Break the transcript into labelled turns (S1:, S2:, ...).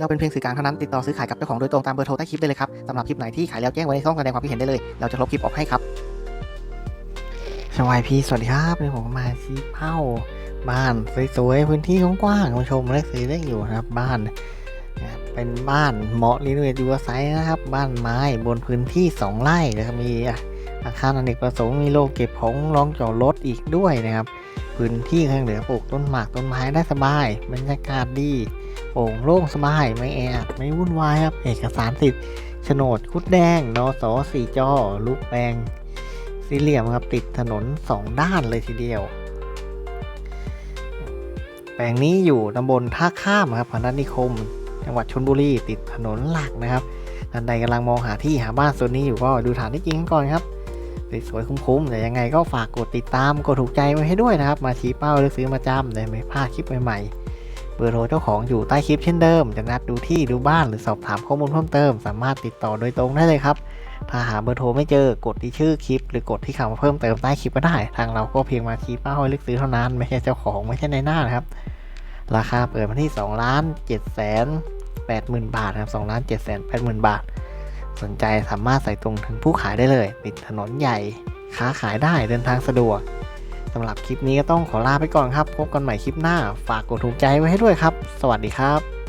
S1: เราเป็นเพียงสื่อกลางเท่านั้นติดต่อซื้อขายกับเจ้าของโดยตรงตามเบอร์โทรใต้คลิปได้เลยครับสำหรับคลิปไหนที่ขายแล้วแจ้งไว้ในช่องแสดงความคิดเห็นได้เลย เราจะลบคลิปออกให้ครับสวัสดีพี่สวัสดีครับวันนี้ผมมาชี้เป้าบ้านสวยๆพื้นที่กว้างๆมาชมและซื้อได้อยู่นะครับ บ้านเป็นบ้านเหมาะรีโนเวทยูไซต์นะครับ บ้านไม้บนพื้นที่ 2ไร่นะครับมีอาคารอเนกประสงค์มีโรงเก็บของรองจอดรถอีกด้วยนะครับ พื้นที่ข้างเหลือปลูกต้นหมากต้นไม้ได้สบายบรรยากาศดี โปร่งโล่งสบายไม่แออัดไม่วุ่นวายครับ เอกสารสิทธิ์โฉนดคุดแดงนสสี่จอลูกแปลงสี่เหลี่ยมครับติดถนนสองด้านเลยทีเดียว แปลงนี้อยู่ตำบลท่าข้ามครับพนัสนิคม จังหวัดชลบุรีติดถนนหลักนะครับท่านใดกำลังมองหาที่หาบ้านโซนนี้อยู่ก็ดูฐานที่จริงกันก่อนครับสวยๆคุ้มๆแต่ยังไงก็ฝากกดติดตามกดถูกใจไว้ให้ด้วยนะครับ มาชี้เป้าหรือซื้อมาจำได้ไม่พลาดคลิปใหม่ๆ บอร์โทรเจ้าของอยู่ใต้คลิปเช่นเดิม จะนัดดูที่ดูบ้านหรือสอบถามข้อมูลเพิ่มเติม สามารถติดต่อโดยตรงได้เลยครับ ถ้าหาเบอร์โทรไม่เจอกดที่ชื่อคลิป หรือกดที่คำว่าเพิ่มเติมใต้คลิปก็ได้ ทางเราก็เพียงมาชี้เป้าให้เลือกซื้อเท่านั้น ไม่ใช่เจ้าของไม่ใช่ในหน้านะครับ ราคาเปิดมาที่2ล้าน7แสน8หมื่นบาทครับ2ล้าน7แสน8หมื่นบาท สนใจสามารถใส่ตรงถึงผู้ขายได้เลย ติดถนนใหญ่ ค้าขายได้เดินทางสะดวก สำหรับคลิปนี้ก็ต้องขอลาไปก่อนครับ พบกันใหม่คลิปหน้า ฝากกดถูกใจไว้ให้ด้วยครับ สวัสดีครับ